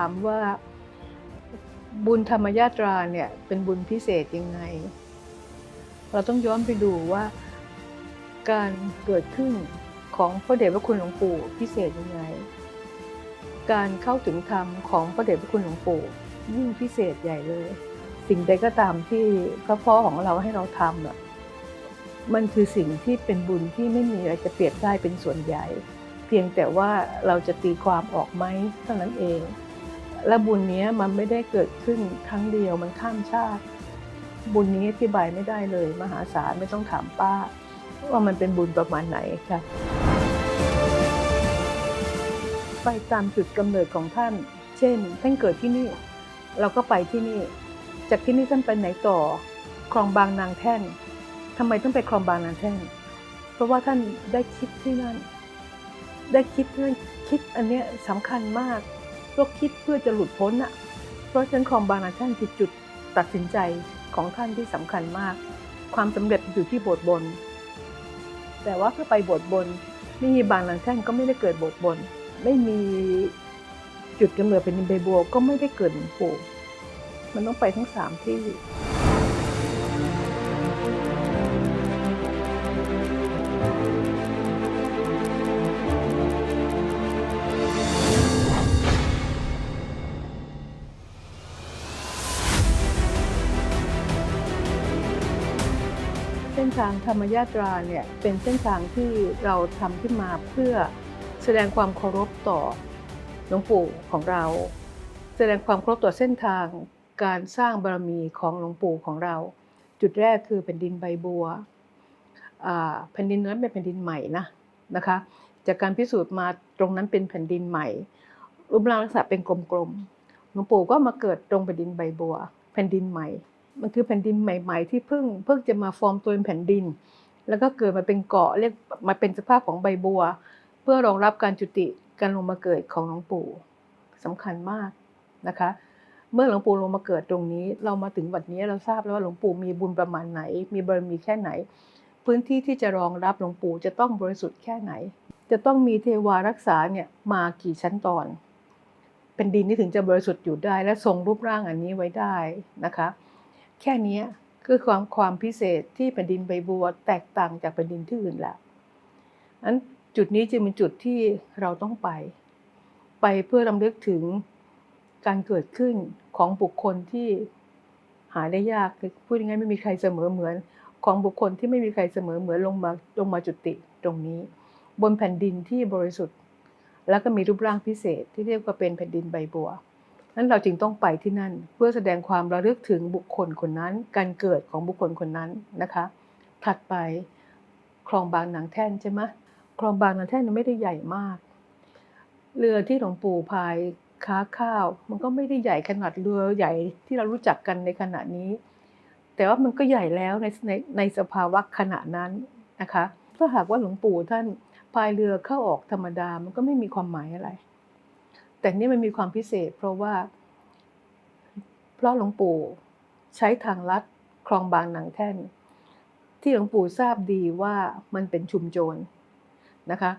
ามว่าบุญธรรมยาตราเนี่ยเป็นบุญพิเศษยังไง เราต้องย้อนไปดูว่าการเกิดขึ้นของพระเดชพระคุณหลวงปู่พิเศษยังไง การเข้าถึงธรรมของพระเดชพระคุณหลวงปู่ยิ่งพิเศษใหญ่เลย สิ่งใดก็ตามที่พระพ่อของเราให้เราทำอะมันคือสิ่งที่เป็นบุญที่ไม่มีอะไรจะเปรียบได้เป็นส่วนใหญ่ เพียงแต่ว่าเราจะตีความออกไหมเท่านั้นเอง และบุญนี้มันไม่ได้เกิดขึ้นครั้งเดียวมันข้ามชาติ บุญนี้อธิบายไม่ได้เลย มหาศาลไม่ต้องถามป้า ว่ามันเป็นบุญประมาณไหนค่ะไปตามจุดกำเนิดของท่าน เช่น ท่านเกิดที่นี่ เราก็ไปที่นี่ จากที่นี่ท่านไปไหนต่อ คลองบางนางแท่นทำไมต้องไปคลองบางนางแท่น เพราะว่าท่านได้คิดที่นั่น ได้คิดที่นั่นคิดอันเนี้ยสำคัญมาก เพราะคิดเพื่อจะหลุดพ้นอะเพราะฉะนั้นคองบางนางแท่นคือจุดตัดสินใจของท่านที่สำคัญมาก ความสำเร็จอยู่ที่บทบน แต่ว่าถ้าไปบทบนไม่มีบางนางแท่นก็ไม่ได้เกิดบทบน ไม่มีจุดกำเนิดเป็นดินใบบัวก็ไม่ได้เกิดหลวงปู่มันต้องไปทั้งสามที่ ส้นทางธรรมยาตราเนี่ยเป็นเส้นทางที่เราทำขึ้นมาเพื่อแสดงความเคารพต่อหลวงปู่ของเรา แสดงความเคารพต่อเส้นทางการสร้างบารมีของหลวงปู่ของเรา จุดแรกคือแผ่นดินใบบัวแผ่นดินนั้นเป็นแผ่นดินใหม่นะนะคะ จากการพิสูจน์มาตรงนั้นเป็นแผ่นดินใหม่รูปร่างลักษณะเป็นกลมๆหลวงปู่ก็มาเกิดตรงแผ่นดินใบบัว แผ่นดินใหม่ มันคือแผ่นดินใหม่ ๆ ที่เพิ่งเพิ่งจะมาฟอร์มตัวเป็นแผ่นดิน แล้วก็เกิดมาเป็นเกาะเรียกมาเป็นสภาพของใบบัว เพื่อรองรับการจุติการลงมาเกิดของหลวงปู่สำคัญมากนะคะ เมื่อหลวงปู่ลงมาเกิดตรงนี้ เรามาถึงวันนี้เราทราบแล้วว่าหลวงปู่มีบุญประมาณไหน มีบารมีแค่ไหน พื้นที่ที่จะรองรับหลวงปู่จะต้องบริสุทธิ์แค่ไหน จะต้องมีเทวารักษาเนี่ยมากี่ชั้นตอนเป็นดินที่ถึงจะบริสุทธิ์อยู่ได้ และทรงรูปร่างอันนี้ไว้ได้นะคะ แค่นี้คือความความพิเศษที่แผ่นดินใบบัวแตกต่างจากแผ่นดินที่อื่นแหละนั้นจุดนี้จึงเป็นจุดที่เราต้องไป ไปเพื่อรำลึกถึงการเกิดขึ้นของบุคคลที่หาได้ยากคือพูดง่ายๆไม่มีใครเสมอเหมือน ของบุคคลที่ไม่มีใครเสมอเหมือนลงมาลงมาจุติตรงนี้ บนแผ่นดินที่บริสุทธิ์ แล้วก็มีรูปร่างพิเศษที่เรียกว่าเป็นแผ่นดินใบบัว นั้นเราจึงต้องไปที่นั่น เพื่อแสดงความระลึกถึงบุคคลคนนั้น การเกิดของบุคคลคนนั้นนะคะ ถัดไปคลองบางนางแท่นใช่ไหมคลองบางนางแท่นไม่ได้ใหญ่มาก เรือที่หลวงปู่พายค้าข้าว มันก็ไม่ได้ใหญ่ขนาดเรือใหญ่ที่เรารู้จักกันในขณะนี้ แต่ว่ามันก็ใหญ่แล้วในในในสภาวะขณะนั้นนะคะ ถ้าหากว่าหลวงปู่ท่านพายเรือเข้าออกธรรมดา มันก็ไม่มีความหมายอะไร แต่นี่มันมีความพิเศษ เพราะว่าเพราะหลวงปู่ใช้ทางลัดคลองบางนางแท่น ที่หลวงปู่ทราบดีว่ามันเป็นชุมโจรนะคะ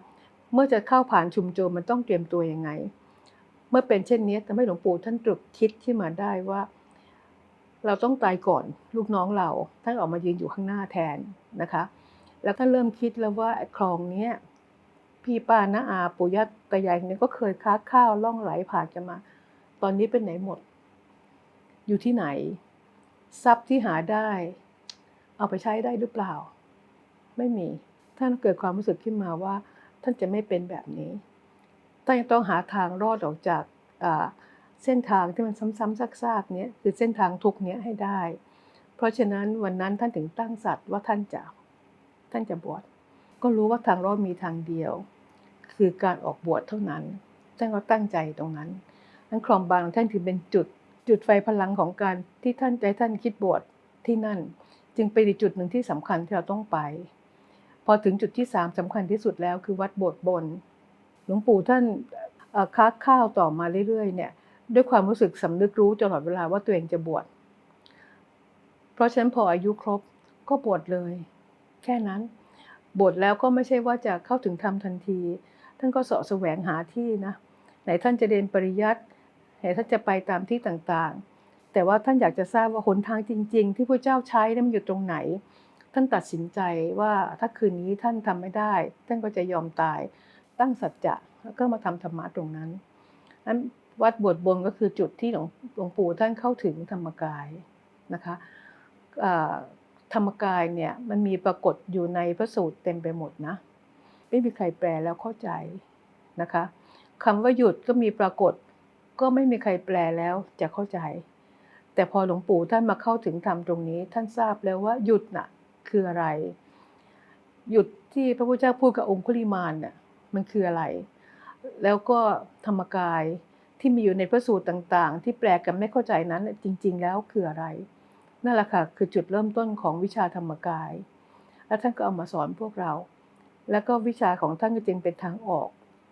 เมื่อจะเข้าผ่านชุมโจรมันต้องเตรียมตัวยังไง เมื่อเป็นเช่นนี้ทำให้หลวงปู่ท่านตรึกคิดขึ้นมาได้ว่า เราต้องตายก่อนลูกน้องเราท่านออกมายืนอยู่ข้างหน้าแทนนะคะ แล้วท่านเริ่มคิดแล้วว่าคลองเนี้ย พี่ป้าน้าอาปู่ย่าตายายเนี่ยก็เคยค้าข้าวล่องไหลผ่านกันมา ตอนนี้เป็นไหนหมด อยู่ที่ไหน ทรัพย์ที่หาได้ เอาไปใช้ได้หรือเปล่า ไม่มี ท่านเกิดความรู้สึกขึ้นมาว่า ท่านจะไม่เป็นแบบนี้ท่านยังต้องหาทางรอดออกจากเส้นทางที่มันซ้ำๆซากๆเนี้ยคือเส้นทางทุกเนี้ยให้ได้ เพราะฉะนั้นวันนั้นท่านถึงตั้งสัตว์ว่าท่านจะท่านจะบวชก็รู้ว่าทางรอดมีทางเดียว คือการออกบวชเท่านั้น ท่านก็ตั้งใจตรงนั้นนั้นคลองบางท่านถือเป็นจุดจุดไฟพลังของการที่ท่านใจท่านคิดบวชที่นั่น จึงเป็นอีจุดหนึ่งที่สำคัญที่เราต้องไป พอถึงจุดที่สามสำคัญที่สุดแล้วคือวัดโบสถ์บน หลวงปู่ท่านค้าข้าวต่อมาเรื่อยๆเนี่ยด้วยความรู้สึกสำนึกรู้ตลอดเวลาว่าตัวเองจะบวช เพราะฉะนั้นพออายุครบก็บวชเลย แค่นั้น บวชแล้วก็ไม่ใช่ว่าจะเข้าถึงธรรมทันที ท่านก็เสาะแสวงหาที่นะไหนท่านจะเรียนปริยัติเห็นท่านจะไปตามที่ต่างๆ แต่ว่าท่านอยากจะทราบว่าหนทางจริง ๆ ที่พระเจ้าใช้นั้นมันอยู่ตรงไหน ท่านตัดสินใจว่าถ้าคืนนี้ท่านทำไม่ได้ ท่านก็จะยอมตายตั้งสัจจะแล้วก็มาทำธรรมะตรงนั้นนั้นวัดบวชบนก็คือจุดที่หลวงงปู่ท่านเข้าถึงธรรมกายนะคะธรรมกายเนี่ยมันมีปรากฏอยู่ในพระสูตรเต็มไปหมดนะ ไม่มีใครแปลแล้วเข้าใจนะคะคำว่าหยุดก็มีปรากฏ ก็ไม่มีใครแปลแล้วจะเข้าใจ แต่พอหลวงปู่ท่านมาเข้าถึงธรรมตรงนี้ ท่านทราบแล้วว่าหยุดน่ะคืออะไร หยุดที่พระพุทธเจ้าพูดกับองคุลิมานน่ะมันคืออะไร แล้วก็ธรรมกายที่มีอยู่ในพระสูตรต่างๆ ที่แปลกันไม่เข้าใจนั้นจริง ๆ แล้วคืออะไรนั่นแหละค่ะคือจุดเริ่มต้นของวิชาธรรมกาย แล้วท่านก็เอามาสอนพวกเรา แล้วก็วิชาของท่านก็จึงเป็นทางออก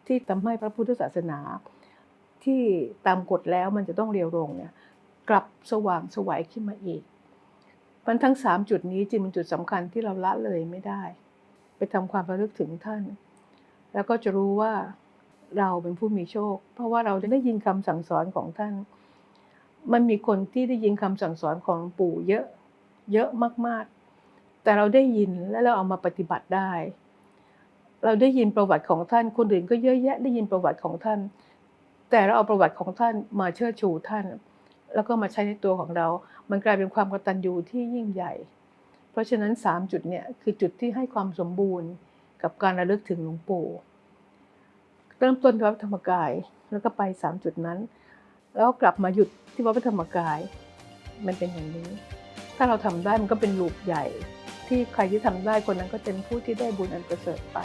ที่ทำให้พระพุทธศาสนา ที่ตามกฎแล้วมันจะต้องเรียวลงเนี่ยกลับสว่างสวัยขึ้นมาอีกมันทั้งสามจุดนี้จึงเป็นจุดสำคัญที่เราละเลยไม่ได้ ไปทำความระลึกถึงท่าน แล้วก็จะรู้ว่าเราเป็นผู้มีโชค เพราะว่าเราได้ยินคำสั่งสอนของท่าน มันมีคนที่ได้ยินคำสั่งสอนของปู่เยอะเยอะมากๆ แต่เราได้ยินและเราเอามาปฏิบัติได้ เราได้ยินประวัติของท่าน คนอื่นก็เยอะแยะได้ยินประวัติของท่าน แต่เราเอาประวัติของท่านมาเชิดชูท่าน แล้วก็มาใช้ในตัวของเรา มันกลายเป็นความกตัญญูที่ยิ่งใหญ่ เพราะฉะนั้นสามจุดเนี่ยคือจุดที่ให้ความสมบูรณ์กับการระลึกถึงหลวงปู่เริ่มต้นที่วัดธรรมกายแล้วก็ไปสามจุดนั้น แล้วกลับมาหยุดที่วัดธรรมกาย มันเป็นอย่างนี้ ถ้าเราทำได้มันก็เป็นลูกใหญ่ ที่ใครที่ทำได้คนนั้นก็เป็นผู้ที่ได้บุญอันประเสริฐไป